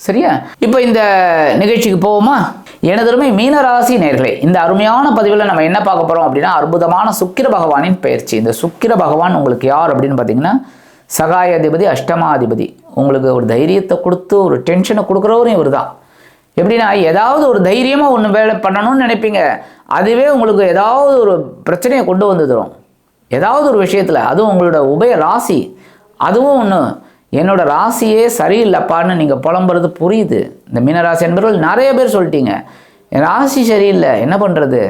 சரியா? இப்போ இந்த நிகழ்ச்சிக்கு போவோமா? எனதருமை மீனராசி நேர்களே இந்த அருமையான பதிவில் நம்ம என்ன பார்க்க போகிறோம் அப்படின்னா அற்புதமான சுக்கிர பகவானின் பயிற்சி. இந்த சுக்கிர பகவான் உங்களுக்கு யார் அப்படின்னு பார்த்தீங்கன்னா சகாயாதிபதி அஷ்டமாதிபதி. உங்களுக்கு ஒரு தைரியத்தை கொடுத்து ஒரு டென்ஷனை கொடுக்குறவரும் இவர் தான் எப்படின்னா ஏதாவது ஒரு தைரியமாக ஒன்று வேலை பண்ணணும்னு நினைப்பீங்க. அதுவே உங்களுக்கு ஏதாவது ஒரு பிரச்சனையை கொண்டு வந்து தரும். ஏதாவது ஒரு விஷயத்தில் அதுவும் உங்களோட உபய ராசி. அதுவும் ஒன்று என்னோட ராசியே சரியில்லைப்பான்னு நீங்கள் புலம்புறது புரியுது. இந்த மீனராசி என்பவர்கள் நிறைய பேர் சொல்லிட்டீங்க. என் ராசி சரியில்லை என்ன பண்ணுறது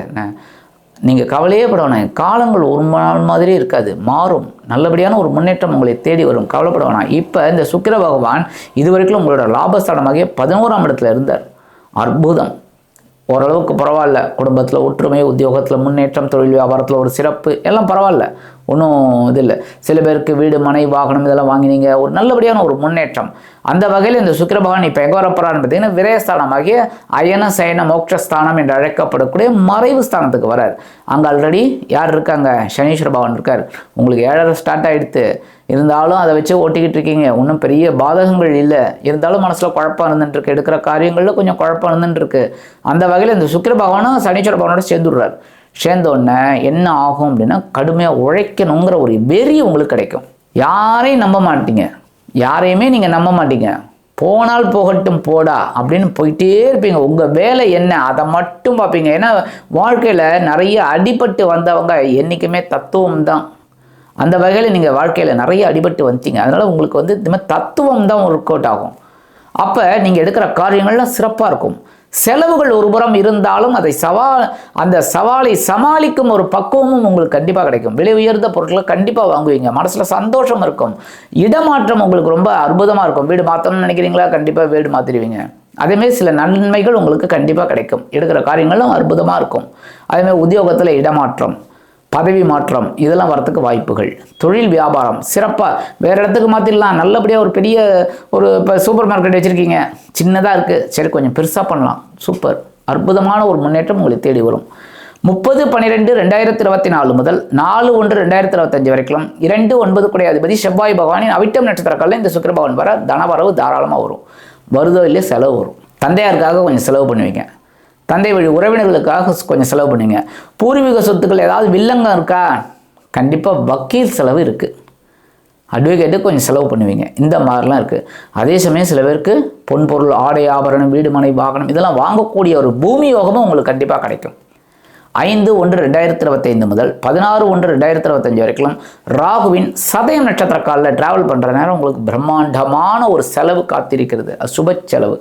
நீங்கள் கவலையே பட வேணாம் காலங்கள் ஒரு நாள் மாதிரி இருக்காது மாறும். நல்லபடியான ஒரு முன்னேற்றம் உங்களை தேடி வரும். கவலைப்பட வேணாம். இப்போ இந்த சுக்கிர பகவான் இதுவரைக்கும் உங்களோட லாபஸ்தானமாகிய பதினோராம் இடத்துல இருந்தார். அற்புதம். ஓரளவுக்கு பரவாயில்ல. குடும்பத்தில் ஒற்றுமை உத்தியோகத்தில் முன்னேற்றம் தொழில் வியாபாரத்தில் ஒரு சிறப்பு எல்லாம் பரவாயில்ல. ஒன்றும் இது இல்லை. சில பேருக்கு வீடு மனை வாகனம் இதெல்லாம் வாங்கினீங்க. ஒரு நல்லபடியான ஒரு முன்னேற்றம். அந்த வகையில் இந்த சுக்கிர பகவான் இப்போ எங்கே வரப்போறான்னு பார்த்தீங்கன்னா விரயஸ்தானமாகிய அயன சயன மோக்ஷஸ்தானம் என்று அழைக்கப்படக்கூடிய மறைவு ஸ்தானத்துக்கு வரார் அங்கே ஆல்ரெடி யார் இருக்காங்க? சனீஸ்வர பகவான் இருக்கார். உங்களுக்கு ஏழரை ஸ்டார்ட் ஆகிடுத்து இருந்தாலும் அதை வச்சு ஓட்டிக்கிட்டு இருக்கீங்க. ஒன்றும் பெரிய பாதகங்கள் இல்லை. இருந்தாலும் மனசில் குழப்பம் இருந்துட்டுருக்கு. எடுக்கிற காரியங்களில் கொஞ்சம் குழப்பம் இருந்துட்டுருக்கு. அந்த வகையில் இந்த சுக்கிர பகவானும் சனீஸ்வர பகவானோட சேர்ந்துடுறார். சேர்ந்தோடனே என்ன ஆகும் அப்படின்னா கடுமையாக உழைக்கணுங்கிற ஒரு வெறி உங்களுக்கு கிடைக்கும். யாரையும் நம்ப மாட்டீங்க. யாரையுமே நீங்கள் நம்ப மாட்டீங்க. போனால் போகட்டும் போடா அப்படின்னு போயிட்டே இருப்பீங்க. உங்கள் வேலை என்ன? அதை மட்டும் பார்ப்பீங்க. ஏன்னா வாழ்க்கையில் நிறைய அடிபட்டு வந்தவங்க என்றைக்குமே தத்துவம் தான் அந்த வகையில் நீங்கள் வாழ்க்கையில் நிறைய அடிபட்டு வந்துட்டீங்க. அதனால் உங்களுக்கு வந்து இந்த மாதிரி தத்துவம் தான் ஒர்க் அவுட் ஆகும். அப்போ நீங்கள் எடுக்கிற காரியங்கள்லாம் சிறப்பாக இருக்கும். செலவுகள் ஒரு புறம் இருந்தாலும் அதை சவால் அந்த சவாலை சமாளிக்கும் ஒரு பக்குவமும் உங்களுக்கு கண்டிப்பாக கிடைக்கும். விலை உயர்ந்த பொருட்களை கண்டிப்பாக வாங்குவீங்க. மனசில் சந்தோஷம் இருக்கும். இடமாற்றம் உங்களுக்கு ரொம்ப அற்புதமாக இருக்கும். வீடு மாற்றணும்னு நினைக்கிறீங்களா? கண்டிப்பாக வீடு மாற்றிடுவீங்க அதேமாரி சில நன்மைகள் உங்களுக்கு கண்டிப்பாக கிடைக்கும். எடுக்கிற காரியங்களும் அற்புதமாக இருக்கும். அதேமாதிரி உத்தியோகத்தில் இடமாற்றம். பதவி மாற்றம் இதெல்லாம் வரத்துக்கு வாய்ப்புகள். தொழில் வியாபாரம் சிறப்பாக வேறு இடத்துக்கு மாற்றிடலாம் நல்லபடியாக ஒரு பெரிய ஒரு இப்போ சூப்பர் மார்க்கெட் வச்சுருக்கீங்க. சின்னதாக இருக்குது சரி கொஞ்சம் பெருசாக பண்ணலாம். சூப்பர். அற்புதமான ஒரு முன்னேற்றம் உங்களை தேடி வரும். முப்பது பன்னிரெண்டு ரெண்டாயிரத்தி இருபத்தி நாலு முதல் நாலு ஒன்று ரெண்டாயிரத்தி இருபத்தஞ்சு வரைக்கும் இரண்டு ஒன்பது குடைய அதிபதி செவ்வாய் பகவானின் அவிட்டம் நட்சத்திரக்காலில் இந்த சுக்கிர பகவான் வர தனவரவு தாராளமாக வரும். வருதோ இல்லையோ செலவு வரும். தந்தையாருக்காக கொஞ்சம் செலவு பண்ணுவீங்க. தந்தை வழி உறவினர்களுக்காக கொஞ்சம் செலவு பண்ணுங்க. பூர்வீக சொத்துக்கள் ஏதாவது வில்லங்கம் இருக்கா? கண்டிப்பாக வக்கீல் செலவு இருக்குது அட்வொகேட்டு கொஞ்சம் செலவு பண்ணுவீங்க. இந்த மாதிரிலாம் இருக்குது அதே சமயம் சில பேருக்கு பொன் பொருள் ஆடை ஆபரணம் வீடு மனை வாகனம் இதெல்லாம் வாங்கக்கூடிய ஒரு பூமி யோகமும் உங்களுக்கு கண்டிப்பாக கிடைக்கும். ஐந்து ஒன்று ரெண்டாயிரத்தி இருபத்தைந்து முதல் பதினாறு ஒன்று ரெண்டாயிரத்தி இருபத்தஞ்சு வரைக்கும் ராகுவின் சதயம் நட்சத்திர காலில் ட்ராவல் பண்ணுற நேரம் உங்களுக்கு பிரம்மாண்டமான ஒரு செலவு காத்திருக்கிறது. அது சுப செலவு.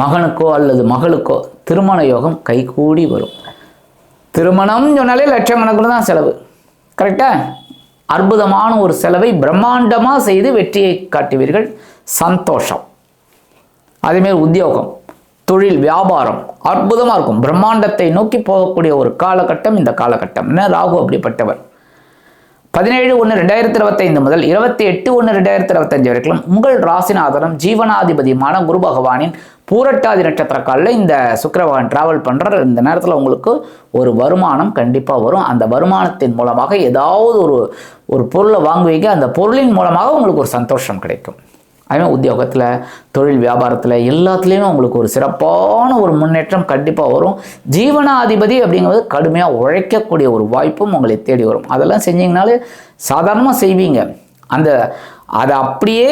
மகனுக்கோ அல்லது மகளுக்கோ திருமண யோகம் கைகூடி வரும். திருமணம் சொன்னாலே லட்சக்கணக்கில் தான் செலவு. கரெக்டா? அற்புதமான ஒரு செலவை பிரம்மாண்டமாக செய்து வெற்றியை காட்டுவீர்கள். சந்தோஷம். அதேமாரி உத்தியோகம் தொழில் வியாபாரம் அற்புதமாக இருக்கும். பிரம்மாண்டத்தை நோக்கி போகக்கூடிய ஒரு காலகட்டம் இந்த காலகட்டம். என்ன? ராகு அப்படிப்பட்டவர். பதினேழு ஒன்று ரெண்டாயிரத்தி இருபத்தைந்து முதல் இருபத்தி எட்டு ஒன்று ரெண்டாயிரத்தி இருபத்தஞ்சு வரைக்கும் உங்கள் ராசிநாதனம் ஜீவனாதிபதியுமான குரு பகவானின் பூரட்டாதி நட்சத்திர காலில் இந்த சுக்கரவான் டிராவல் பண்ணுற இந்த நேரத்தில் உங்களுக்கு ஒரு வருமானம் கண்டிப்பாக வரும். அந்த வருமானத்தின் மூலமாக ஏதாவது ஒரு ஒரு பொருளை வாங்குவீங்க. அந்த பொருளின் மூலமாக உங்களுக்கு ஒரு சந்தோஷம் கிடைக்கும். அதேமாதிரி உத்தியோகத்தில் தொழில் வியாபாரத்தில் எல்லாத்துலேயுமே உங்களுக்கு ஒரு சிறப்பான ஒரு முன்னேற்றம் கண்டிப்பாக வரும். ஜீவனாதிபதி அப்படிங்கிறது கடுமையாக உழைக்கக்கூடிய ஒரு வாய்ப்பும் உங்களை தேடி வரும். அதெல்லாம் செஞ்சீங்கனாலே சாதாரணமாக செய்வீங்க. அந்த அதை அப்படியே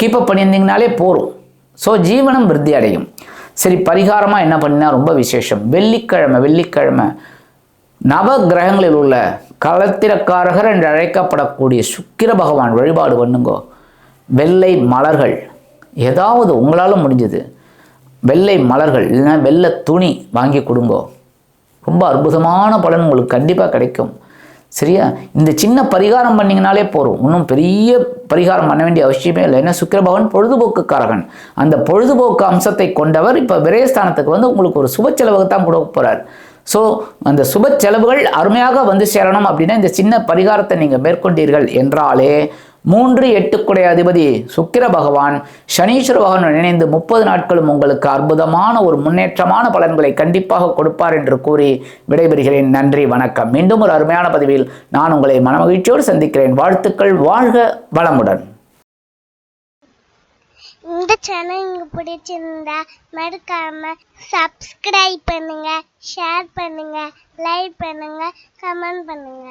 கீப்பப் பண்ணியிருந்தீங்கனாலே போகும் ஸோ ஜீவனம் விருத்தி அடையும். சரி பரிகாரமாக என்ன பண்ணினா ரொம்ப விசேஷம். வெள்ளிக்கிழமை வெள்ளிக்கிழமை நவ கிரகங்களில் உள்ள களத்திரக்காரகர் என்று அழைக்கப்படக்கூடிய சுக்கிர பகவான் வழிபாடு பண்ணுங்கோ. வெள்ளை மலர்கள். ஏதாவது உங்களால் முடிஞ்சது. வெள்ளை மலர்கள் இல்லைன்னா வெள்ளை துணி வாங்கி கொடுங்கோ. ரொம்ப அற்புதமான பலன் உங்களுக்கு கண்டிப்பாக கிடைக்கும். சரியா? இந்த சின்ன பரிகாரம் பண்ணிங்கனாலே போதும். இன்னும் பெரிய பரிகாரம் பண்ண வேண்டிய அவசியமே இல்லை. ஏன்னா சுக்கிரபவன் பொழுதுபோக்குக்காரகன். அந்த பொழுதுபோக்கு அம்சத்தை கொண்டவர் இப்போ விரயஸ்தானத்துக்கு வந்து உங்களுக்கு ஒரு சுப செலவுக்கு தான் கொடுக்க போகிறார் ஸோ அந்த சுப செலவுகள் அருமையாக வந்து சேரணும் அப்படின்னா இந்த சின்ன பரிகாரத்தை நீங்கள் மேற்கொண்டீர்கள் என்றாலே மூன்று எட்டுக்குடைய அதிபதி சுக்கிர பகவான் சனீஸ்வர பகவான் இணைந்து முப்பது நாட்களும் உங்களுக்கு அற்புதமான ஒரு முன்னேற்றமான பலன்களை கண்டிப்பாக கொடுப்பார் என்று கூறி விடைபெறுகிறேன். நன்றி வணக்கம். மீண்டும் ஒரு அருமையான பதிவில் நான் உங்களை மனமகிழ்ச்சியோடு சந்திக்கிறேன். வாழ்த்துக்கள் வாழ்க வளமுடன். இந்த சேனல் உங்களுக்கு பிடிச்சிருந்தா மறக்காம சப்ஸ்கிரைப் பண்ணுங்க ஷேர் பண்ணுங்க லைக் பண்ணுங்க கமெண்ட் பண்ணுங்க.